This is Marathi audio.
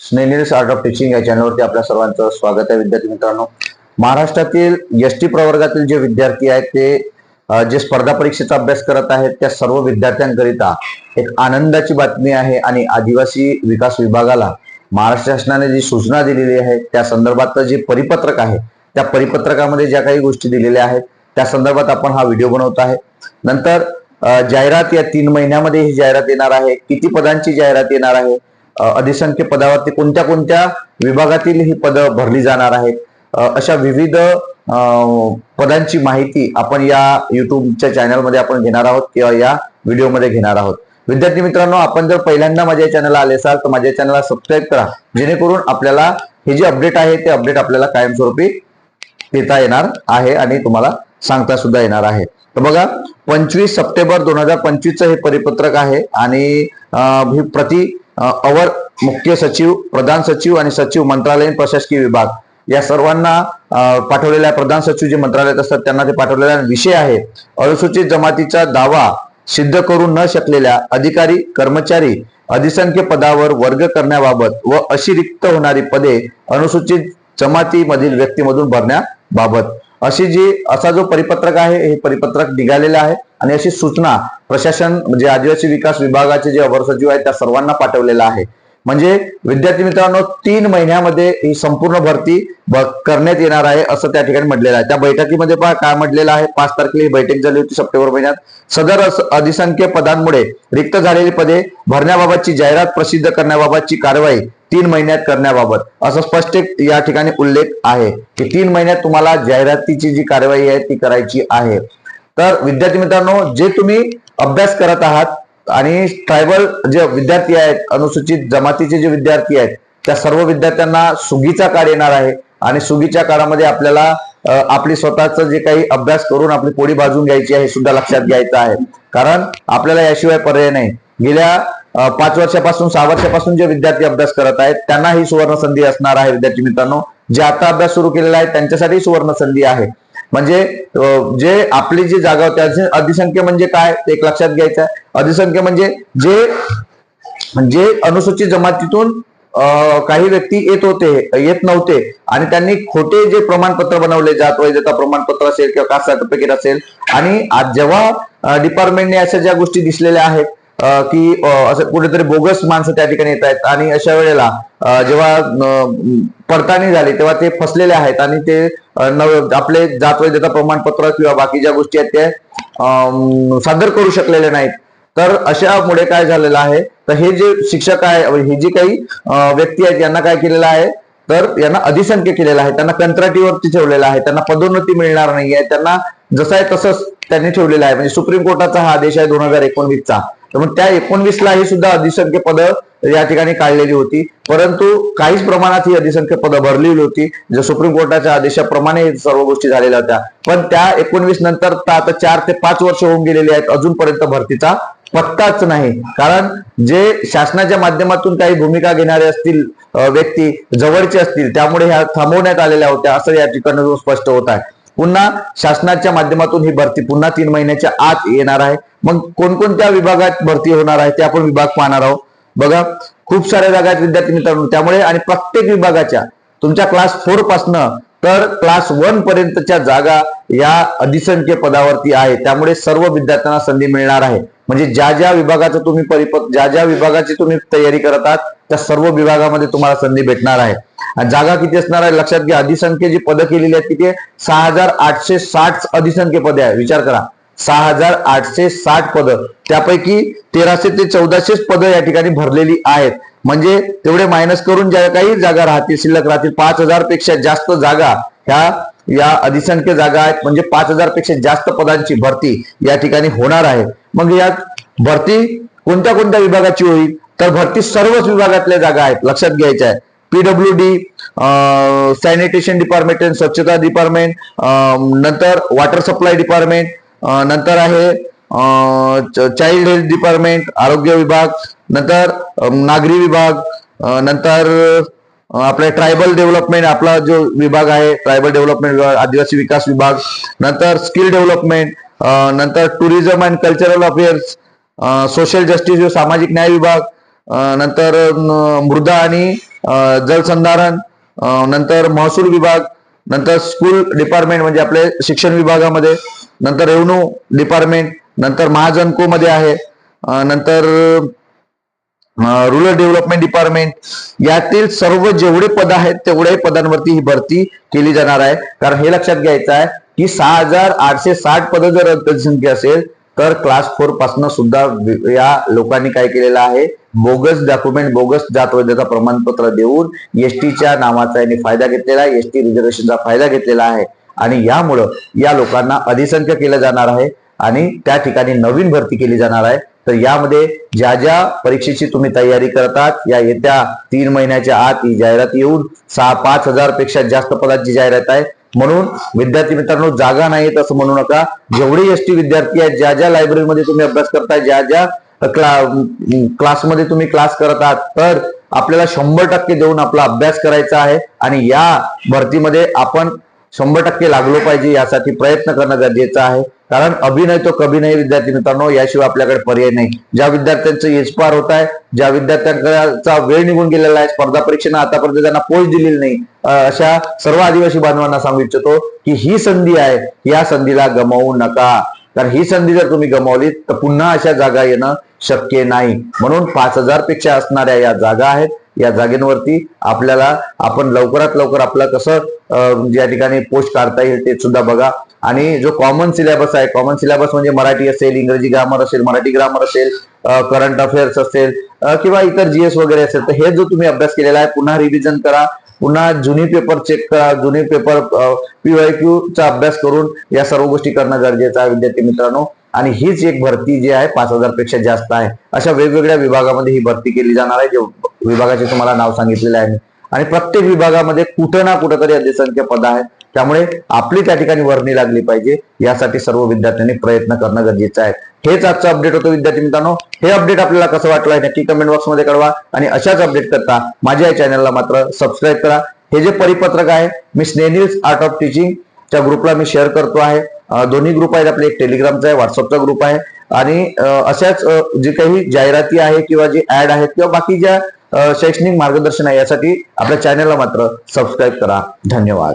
स्नेनिल्स आर्ट ऑफ टीचिंग या चॅनलवरती आपल्या सर्वांचं स्वागत आहे. विद्यार्थी मित्रांनो महाराष्ट्रातील एस टी प्रवर्गातील जे विद्यार्थी आहेत ते जे स्पर्धा परीक्षेचा अभ्यास करत आहेत त्या सर्व विद्यार्थ्यांकरिता एक आनंदाची बातमी आहे आणि आदिवासी विकास विभागाला महाराष्ट्र शासनाने जी सूचना दिलेली आहे त्या संदर्भातलं जे परिपत्रक आहे त्या परिपत्रकामध्ये ज्या काही गोष्टी दिलेल्या आहेत त्या संदर्भात आपण हा व्हिडिओ बनवत आहे. नंतर जाहिरात या तीन महिन्यामध्ये ही जाहिरात येणार आहे. किती पदांची जाहिरात येणार आहे? अ, अधिसंख्य पदावरती कोणत्या कोणत्या विभागातील ही पदं भरली जाणार आहेत? अशा विविध पदांची माहिती आपण या युट्यूबच्या चॅनलमध्ये आपण घेणार आहोत किंवा या व्हिडिओमध्ये घेणार आहोत. विद्यार्थी मित्रांनो आपण जर पहिल्यांदा माझ्या चॅनलला आले असाल तर माझ्या चॅनलला सबस्क्राईब करा. जेणेकरून आपल्याला हे जे अपडेट आहे ते अपडेट आपल्याला कायमस्वरूपी देता येणार आहे आणि तुम्हाला सांगता सुद्धा येणार आहे. तर बघा पंचवीस सप्टेंबर दोन हजार पंचवीसचं हे परिपत्रक आहे आणि ही प्रति अवर मुख्य सचिव प्रधान सचिव आणि सचिव मंत्रालयीन प्रशासकीय विभाग या सर्वांना पाठवलेल्या प्रधान सचिव जे मंत्रालयात असतात त्यांना ते पाठवलेला विषय आहे. अनुसूचित जमातीचा दावा सिद्ध करू न शकलेल्या अधिकारी कर्मचारी अधिसंख्य पदावर वर्ग करण्याबाबत व अशी रिक्त होणारी पदे अनुसूचित जमातीमधील व्यक्तीमधून भरण्याबाबत. अशी जी असा जो परिपत्रक आहे हे परिपत्रक निघालेलं आहे. आणि अशी सूचना प्रशासन म्हणजे आदिवासी विकास विभागाचे जे अवर सचिव आहेत त्या सर्वांना पाठवलेला आहे. म्हणजे विद्यार्थी मित्रांनो तीन महिन्यामध्ये ही संपूर्ण भरती करण्यात येणार आहे असं त्या ठिकाणी म्हटलेलं आहे. त्या बैठकीमध्ये पहा काय म्हटलेलं आहे. पाच तारखेला ही बैठक झाली होती सप्टेंबर महिन्यात. सदर अधिसंख्य पदांमुळे रिक्त झालेली पदे भरण्याबाबतची जाहिरात प्रसिद्ध करण्याबाबतची कारवाई तीन महिन्यात करण्याबाबत. असं स्पष्ट या ठिकाणी उल्लेख आहे की तीन महिन्यात तुम्हाला जाहिरातीची जी कारवाई आहे ती करायची आहे. तर विद्यार्थी मित्रांनो जे तुम्ही अभ्यास करत आहात आणि ट्रायबल जे विद्यार्थी आहेत अनुसूचित जमातीचे जे विद्यार्थी आहेत त्या सर्व विद्यार्थ्यांना सुगीचा काळ येणार आहे आणि सुगीच्या काळामध्ये आपल्याला आपली स्वतःच जे काही अभ्यास करून आपली पोळी भाजून घ्यायची आहे हे सुद्धा लक्षात घ्यायचं आहे. कारण आपल्याला याशिवाय पर्याय नाही. गेल्या पाच वर्षापासून सहा वर्षापासून जे विद्यार्थी अभ्यास करत आहेत त्यांना ही सुवर्ण संधी असणार आहे विद्यार्थी मित्रांनो. जे आता अभ्यास सुरू केलेला आहे त्यांच्यासाठी सुवर्ण संधी आहे. म्हणजे जे आपली जी जागा होती अधिसंख्य म्हणजे काय? ते एक लक्षात घ्यायचं आहे. अधिसंख्य म्हणजे जे जे अनुसूचित जमातीतून काही व्यक्ती येत होते येत नव्हते आणि त्यांनी खोटे जे प्रमाणपत्र बनवले जात वैधता प्रमाणपत्र असेल किंवा कास्ट सर्टिफिकेट असेल आणि आज जेव्हा डिपार्टमेंटने अशा ज्या गोष्टी दिसलेल्या आहेत की असं कुठेतरी बोगस माणसं त्या ठिकाणी येत आहेत आणि अशा वेळेला जेव्हा पडताळणी झाली तेव्हा ते फसलेले आहेत आणि ते नव- आपले जात वैधता प्रमाणपत्र किंवा बाकी ज्या गोष्टी आहेत ते सादर करू शकलेले नाहीत. तर अशामुळे काय झालेलं आहे तर हे जे शिक्षक आहे हे जी काही व्यक्ती आहेत यांना काय केलेलं आहे तर यांना अधिसंख्य केलेलं आहे त्यांना कंत्राटीवरती ठेवलेलं आहे त्यांना पदोन्नती मिळणार नाहीये त्यांना जसं आहे तसंच त्यांनी ठेवलेलं आहे. म्हणजे सुप्रीम कोर्टाचा हा आदेश आहे दोन हजार एकोणवीसचा. तर मग त्या एकोणवीसला ही सुद्धा अधिसंख्य पदं या ठिकाणी काढलेली होती. परंतु काहीच प्रमाणात ही अधिसंख्य पदं भरलेली होती. जे सुप्रीम कोर्टाच्या आदेशाप्रमाणे सर्व गोष्टी झालेल्या होत्या. पण त्या एकोणवीस नंतर तर आता चार ते पाच वर्ष होऊन गेलेली आहेत. अजूनपर्यंत भरतीचा पत्ताच नाही. कारण जे शासनाच्या माध्यमातून काही भूमिका घेणारे असतील व्यक्ती जवळचे असतील त्यामुळे ह्या थांबवण्यात आलेल्या होत्या असं या ठिकाणी स्पष्ट होत आहे. पुन्हा शासनाच्या माध्यमातून ही भरती पुन्हा तीन महिन्याच्या आत येणार आहे. मग कोणकोणत्या विभागात भरती होणार आहे ते आपण विभाग पाहणार आहोत. बघा खूप साऱ्या जागा आहेत विद्यार्थी मित्रांनो त्यामुळे आणि प्रत्येक विभागाच्या तुमच्या क्लास फोर पासनं तर क्लास वन पर्यंतच्या जागा या अधिसंख्य पदावरती आहे. त्यामुळे सर्व विद्यार्थ्यांना संधी मिळणार आहे. म्हणजे ज्या ज्या विभागाचं तुम्ही परिपत ज्या ज्या विभागाची तुम्ही तयारी करत आहात त्या सर्व विभागामध्ये तुम्हाला संधी भेटणार आहे. जागा किती असणार आहे? लक्षात घ्या अधिसंख्य जी पदं केलेली आहेत किती सहा हजार आठशे साठ अधिसंख्य पदे आहे. विचार करा. सहा हजार आठशे साठ पदं. त्यापैकी तेराशे ते चौदाशेच पदं या ठिकाणी भरलेली आहेत. म्हणजे तेवढे मायनस करून ज्या काही जागा राहतील शिल्लक राहतील पाच हजारपेक्षा जास्त जागा ह्या या अधिसंख्य जागा आहेत. म्हणजे पाच हजारपेक्षा जास्त पदांची भरती या ठिकाणी होणार आहे. मग यात भरती कोणत्या कोणत्या विभागाची होईल? तर भरती सर्वच विभागातल्या जागा आहेत. लक्षात घ्यायच्या आहे. P W D sanitation department स्वच्छता डिपार्टमेंट नंतर वॉटर सप्लाय डिपार्टमेंट नंतर आहे चाइल्ड हेल्थ डिपार्टमेंट आरोग्य विभाग नंतर नागरी विभाग नंतर आपले ट्रायबल डेव्हलपमेंट आपला जो विभाग आहे ट्रायबल डेव्हलपमेंट विभाग आदिवासी विकास विभाग नंतर स्किल डेव्हलपमेंट नंतर tourism and cultural affairs social justice सामाजिक न्याय विभाग नंतर मृदा आणि जलसंधारण नंतर महसूल विभाग नंतर स्कूल डिपार्टमेंट म्हणजे आपले शिक्षण विभागामध्ये नंतर रेव्हन्यू डिपार्टमेंट नंतर महाजनको मध्ये आहे नंतर रुरल डेव्हलपमेंट डिपार्टमेंट यातील सर्व जेवढे पद आहेत तेवढ्याही पदांवरती ही भरती केली जाणार आहे. कारण हे लक्षात घ्यायचं आहे की सहा हजार आठशे साठ पद जर जनसंख्या असेल तर क्लास फोरपासून सुद्धा या लोकांनी काय केलेलं आहे? बोगस डॉक्युमेंट बोगस जात वैधता प्रमाणपत्र देऊन एसटीच्या नावाचा यांनी फायदा घेतलेला आहे एसटी रिझर्वेशनचा फायदा घेतलेला आहे. आणि यामुळं या लोकांना अधिसंख्य केलं जाणार आहे आणि त्या ठिकाणी नवीन भरती केली जाणार आहे. तर यामध्ये ज्या ज्या परीक्षेची तुम्ही तयारी करतात या येत्या तीन महिन्याच्या आत ही जाहिरात येऊन सहा पाच हजारपेक्षा जास्त पदाची जाहिरात आहे. म्हणून विद्यार्थी मित्रांनो जागा नाहीत असं म्हणू नका. जेवढे एस टी विद्यार्थी आहेत ज्या ज्या लायब्ररीमध्ये तुम्ही अभ्यास करताय ज्या ज्या क्ला क्लासमध्ये तुम्ही क्लास करत आहात तर आपल्याला शंभर टक्के देऊन आपला अभ्यास करायचा आहे. आणि या भरतीमध्ये आपण शंभर टक्के लागलो पाहिजे यासाठी प्रयत्न करणं गरजेचं आहे. कारण अभिनय तो कभी नाही विद्यार्थी मित्रांनो याशिवाय आपल्याकडे पर्याय नाही. ज्या विद्यार्थ्यांचं एचपार होत आहे ज्या विद्यार्थ्यांचा वेळ निघून गेलेला आहे स्पर्धा परीक्षेनं आतापर्यंत त्यांना पोच दिलेली नाही अशा सर्व आदिवासी बांधवांना सांगू इच्छितो की ही संधी आहे या संधीला गमावू नका. कारण ही संधी जर तुम्ही गमावली तर पुन्हा अशा जागा येणं शक्य नाही. म्हणून पाच हजारपेक्षा असणाऱ्या या जागा आहेत. या जागेंवरती आपल्याला आपण लवकरात लवकर आपलं कसं म्हणजे या ठिकाणी पोस्ट काढता येईल ते सुद्धा बघा. आणि जो कॉमन सिलेबस आहे कॉमन सिलेबस म्हणजे मराठी असेल इंग्रजी ग्रामर असेल मराठी ग्रामर असेल करंट अफेअर्स असेल किंवा इतर जीएस वगैरे असेल तर हे जो तुम्ही अभ्यास केलेला आहे पुन्हा रिव्हिजन करा. पुन्हा जुनी पेपर चेक करा. जुने पेपर पीवाय क्यू चा अभ्यास करून या सर्व गोष्टी करणं गरजेचं आहे विद्यार्थी मित्रांनो. आणि हीच एक भरती जी आहे पाच हजारपेक्षा जास्त आहे. अशा वेगवेगळ्या विभागामध्ये ही भरती केली जाणार आहे जे विभागाचे तुम्हाला नाव सांगितलेले आहे. आणि प्रत्येक विभागामध्ये कुठं ना कुठं तरी अधिसंख्य पद आहे. त्यामुळे आपली त्या ठिकाणी वर्णी लागली पाहिजे यासाठी सर्व विद्यार्थ्यांनी प्रयत्न करणं गरजेचं आहे. हेच आजचं अपडेट होतं विद्यार्थी मित्रांनो. हे अपडेट आपल्याला कसं वाटलं आहे नक्की कमेंट बॉक्समध्ये कळवा. आणि अशाच अपडेट करता माझ्या या चॅनलला मात्र सबस्क्राईब करा. हे जे परिपत्रक आहे मी स्नेनिल्स आर्ट ऑफ टीचिंग च्या ग्रुपला मी शेअर करतो आहे. दोन्ही ग्रुप आहेत. आपले एक टेलिग्रामचा आहे व्हॉट्सअपचा ग्रुप आहे. आणि अशाच जी जे काही जाहिराती आहे किंवा जे ऍड आहेत किंवा बाकी ज्या शैक्षणिक मार्गदर्शन आहे यासाठी आपल्या चॅनलला मात्र सबस्क्राईब करा. धन्यवाद.